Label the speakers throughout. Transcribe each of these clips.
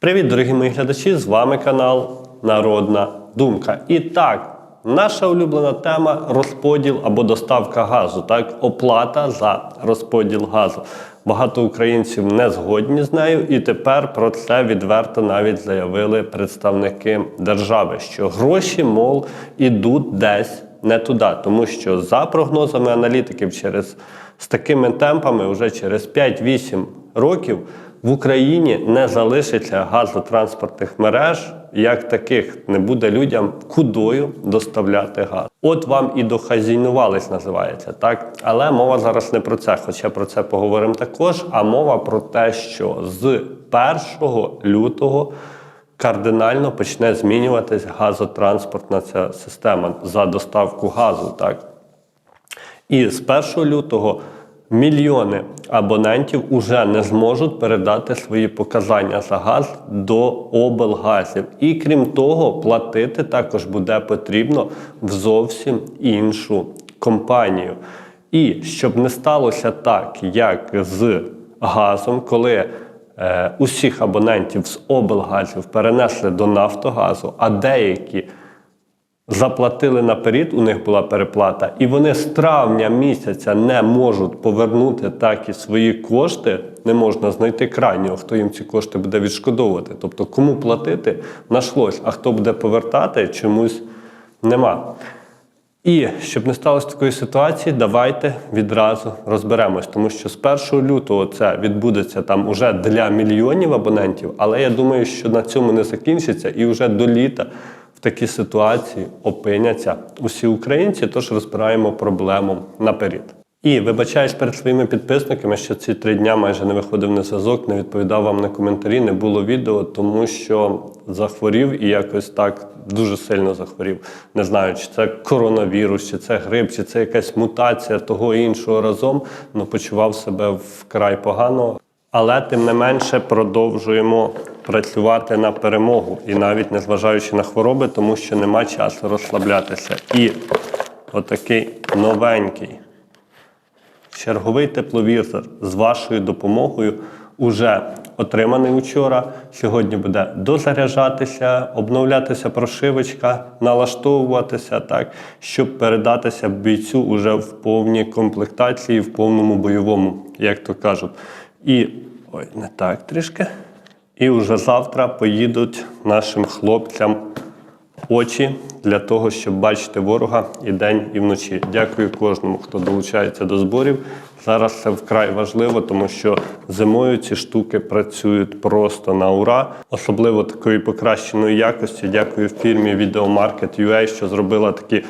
Speaker 1: Привіт, дорогі мої глядачі! З вами канал Народна Думка. І так, наша улюблена тема розподіл або доставка газу, так, оплата за розподіл газу. Багато українців не згодні з нею, і тепер про це відверто навіть заявили представники держави, що гроші, мов, ідуть десь не туди, тому що за прогнозами аналітиків, через з такими темпами, вже через 5-8 років в Україні не залишиться газотранспортних мереж, як таких не буде людям кудою доставляти газ. От вам і дохазінувались, називається так. Але мова зараз не про це, хоча про це поговоримо також. А мова про те, що з 1 лютого кардинально почне змінюватись газотранспортна ця система за доставку газу. Так? І з 1 лютого мільйони абонентів уже не зможуть передати свої показання за газ до облгазів. І крім того, платити також буде потрібно в зовсім іншу компанію. І щоб не сталося так, як з газом, коли е, усіх абонентів з облгазів перенесли до Нафтогазу, а деякі заплатили наперед, у них була переплата, і вони з травня місяця не можуть повернути так і свої кошти, не можна знайти крайнього, хто їм ці кошти буде відшкодовувати. Тобто, кому платити, нашлось, а хто буде повертати, чомусь нема. І щоб не сталося такої ситуації, давайте відразу розберемось, тому що з 1 лютого це відбудеться там уже для мільйонів абонентів, але я думаю, що на цьому не закінчиться і вже до літа такій ситуації опиняться усі українці, тож розбираємо проблему наперед. І вибачаюсь перед своїми підписниками, що ці три дня майже не виходив на зв'язок, не відповідав вам на коментарі, не було відео, тому що захворів і якось так дуже сильно захворів. Не знаю, чи це коронавірус, чи це грип, чи це якась мутація того і іншого разом, але почував себе вкрай погано. Але тим не менше продовжуємо працювати на перемогу і навіть незважаючи на хвороби, тому що нема часу розслаблятися. І отакий новенький черговий тепловізор з вашою допомогою уже отриманий учора. Сьогодні буде дозаряджатися, обновлятися прошивочка, налаштовуватися так, щоб передатися бійцю уже в повній комплектації, в повному бойовому, як то кажуть. І ой, не так трішки. І вже завтра поїдуть нашим хлопцям очі для того, щоб бачити ворога і день, і вночі. Дякую кожному, хто долучається до зборів. Зараз це вкрай важливо, тому що зимою ці штуки працюють просто на ура, особливо такої покращеної якості. Дякую фірмі Videomarket.ua, що зробила такі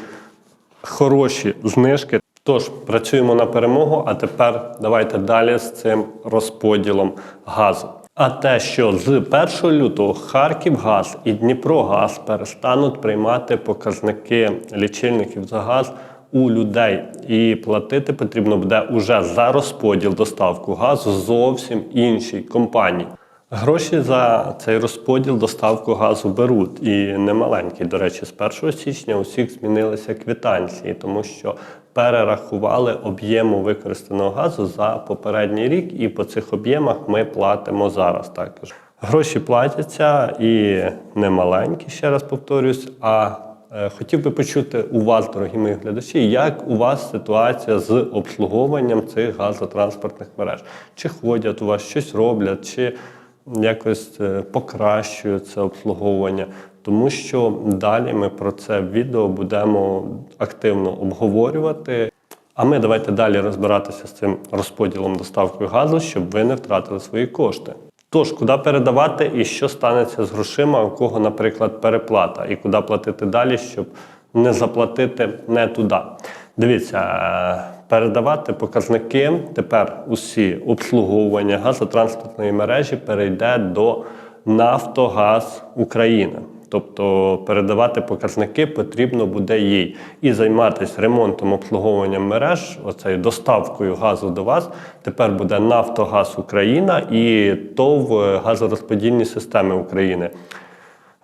Speaker 1: хороші знижки. Тож працюємо на перемогу. А тепер давайте далі з цим розподілом газу. А те, що з 1 лютого Харківгаз і Дніпрогаз перестануть приймати показники лічильників за газ у людей, і платити потрібно буде уже за розподіл доставку газу зовсім іншій компанії. Гроші за цей розподіл доставку газу беруть і немаленькі. До речі, з 1 січня у всіх змінилися квитанції, тому що перерахували об'єму використаного газу за попередній рік, і по цих об'ємах ми платимо зараз також. Гроші платяться і немаленькі, ще раз повторюсь. А е, хотів би почути у вас, дорогі мої глядачі, як у вас ситуація з обслуговуванням цих газотранспортних мереж? Чи ходять у вас щось роблять, чи якось е, покращують це обслуговування? Тому що далі ми про це в відео будемо активно обговорювати. А ми давайте далі розбиратися з цим розподілом доставкою газу, щоб ви не втратили свої кошти. Тож, куди передавати і що станеться з грошима, у кого, наприклад, переплата, і куди платити далі, щоб не заплатити не туди. Дивіться, е, передавати показники тепер усі обслуговування газотранспортної мережі перейде до Нафтогаз України. Тобто передавати показники потрібно буде їй і займатися ремонтом обслуговуванням мереж, оцею доставкою газу до вас. Тепер буде Нафтогаз Україна і ТОВ газорозподільні системи України.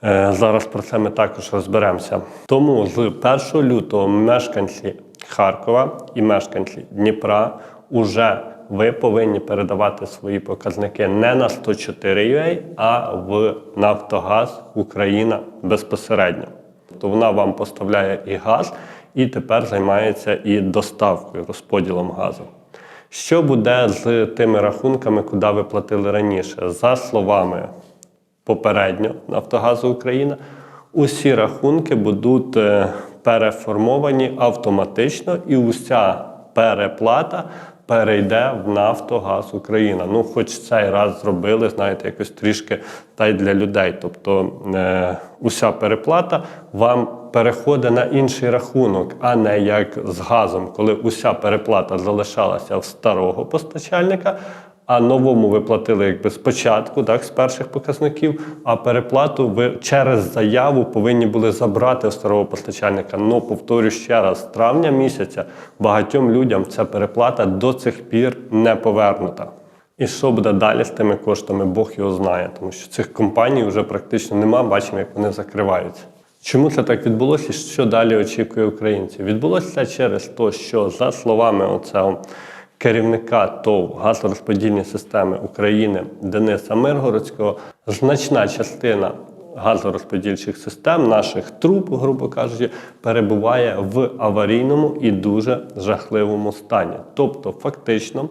Speaker 1: Е, Зараз про це ми також розберемося. Тому з 1 лютого мешканці Харкова і мешканці Дніпра уже ви повинні передавати свої показники не на 104 UA, а в Нафтогаз Україна безпосередньо. Тобто вона вам поставляє і газ, і тепер займається і доставкою, розподілом газу. Що буде з тими рахунками, куди ви платили раніше? За словами попередньо Нафтогазу Україна, усі рахунки будуть е, переформовані автоматично, і уся переплата перейде в Нафтогаз Україна. Ну, хоч цей раз зробили, знаєте, якось трішки та й для людей. Тобто е, уся переплата вам переходить на інший рахунок, а не як з газом, коли уся переплата залишалася в старого постачальника. А новому ви платили якби спочатку, так, з перших показників, а переплату ви через заяву повинні були забрати у старого постачальника. Ну, повторю ще раз, з травня місяця багатьом людям ця переплата до цих пір не повернута. І що буде далі з тими коштами, Бог його знає, тому що цих компаній вже практично нема, бачимо, як вони закриваються. Чому це так відбулося і що далі очікує українців? Відбулося це через те, що за словами оцього керівника ТОВ газорозподільні системи України Дениса Миргородського, значна частина газорозподільчих систем, наших труб, грубо кажучи, перебуває в аварійному і дуже жахливому стані. Тобто, фактично,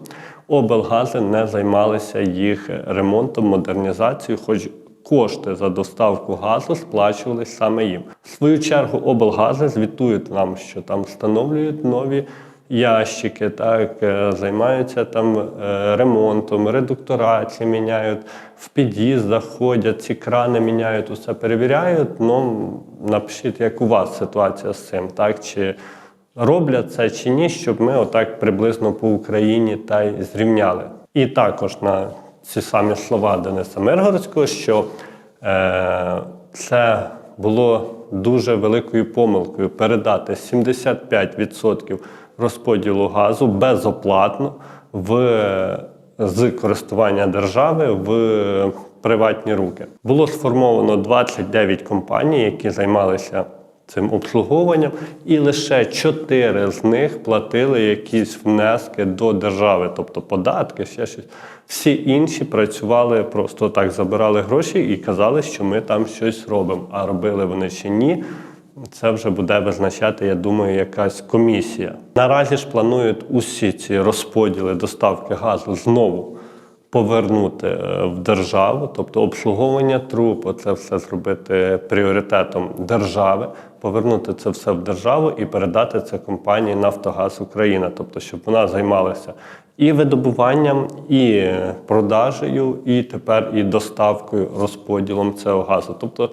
Speaker 1: облгази не займалися їх ремонтом, модернізацією, хоч Кошти за доставку газу сплачувались саме їм. В свою чергу облгази звітують нам, що там встановлюють нові ящики, так е, займаються там е, ремонтом, редукторації міняють, в під'їздах ходять, ці крани міняють, усе перевіряють. Ну напишіть, як у вас ситуація з цим, так чи роблять це чи ні, щоб ми отак приблизно по Україні та й зрівняли. І також на ці самі слова Дениса Миргородського, що е, це було дуже великою помилкою передати 75% розподілу газу безоплатно в, з користування держави в приватні руки. Було сформовано 29 компаній, які займалися цим обслуговуванням, і лише 4 з них платили якісь внески до держави, тобто податки, ще щось. Всі інші працювали просто так, забирали гроші і казали, що ми там щось робимо. А робили вони чи ні. Це вже буде визначати, я думаю, якась комісія. Наразі ж планують усі ці розподіли доставки газу знову повернути е, в державу, тобто обслуговування труб, це все зробити пріоритетом держави, повернути це все в державу і передати це компанії Нафтогаз Україна, тобто, щоб вона займалася і видобуванням, і продажею, і тепер і доставкою, розподілом цього газу. Тобто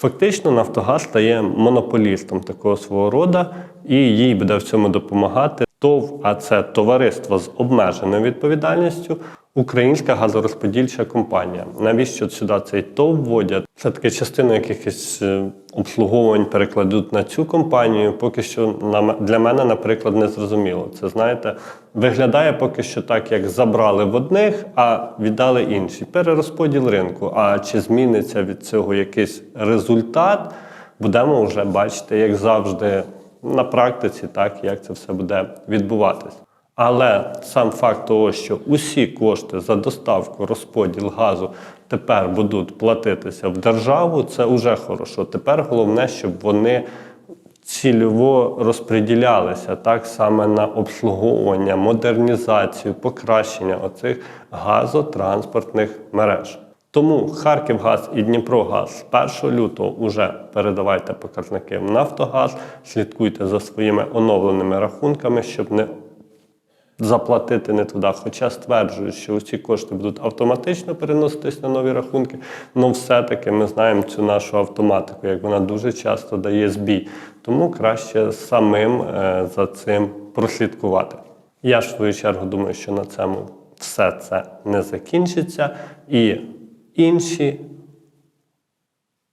Speaker 1: Фактично, Нафтогаз стає монополістом такого свого роду, і їй буде в цьому допомагати ТОВ, а це товариство з обмеженою відповідальністю, Українська газорозподільча компанія. Навіщо сюди цей ТОВ вводять? Це таки частину якихось е, обслуговувань перекладуть на цю компанію. Поки що для мене, наприклад, не зрозуміло. Це знаєте, виглядає поки що так, як забрали в одних, а віддали інші. Перерозподіл ринку. А чи зміниться від цього якийсь результат? Будемо вже бачити, як завжди, на практиці, так як це все буде відбуватись. Але сам факт того, що усі кошти за доставку, розподіл газу тепер будуть платитися в державу, це вже хорошо. Тепер головне, щоб вони цільово розподілялися так саме на обслуговування, модернізацію, покращення оцих газотранспортних мереж. Тому Харківгаз і Дніпрогаз з 1 лютого вже передавайте показники в Нафтогаз, слідкуйте за своїми оновленими рахунками, щоб не заплатити не туди. Хоча стверджують, що усі кошти будуть автоматично переноситись на нові рахунки, але все-таки ми знаємо цю нашу автоматику, як вона дуже часто дає збій. Тому краще самим е, за цим прослідкувати. Я ж в свою чергу думаю, що на цьому все це не закінчиться. І інші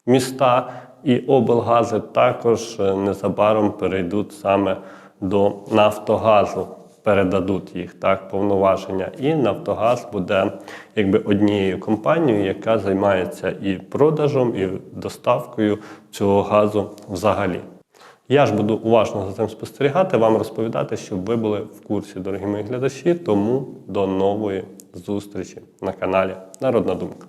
Speaker 1: міста і облгази також е, незабаром перейдуть саме до Нафтогазу передадуть їх так повноваження, і Нафтогаз буде якби однією компанією, яка займається і продажем, і доставкою цього газу взагалі. Я ж буду уважно за цим спостерігати, вам розповідати, щоб ви були в курсі, дорогі мої глядачі. Тому до нової зустрічі на каналі Народна Думка.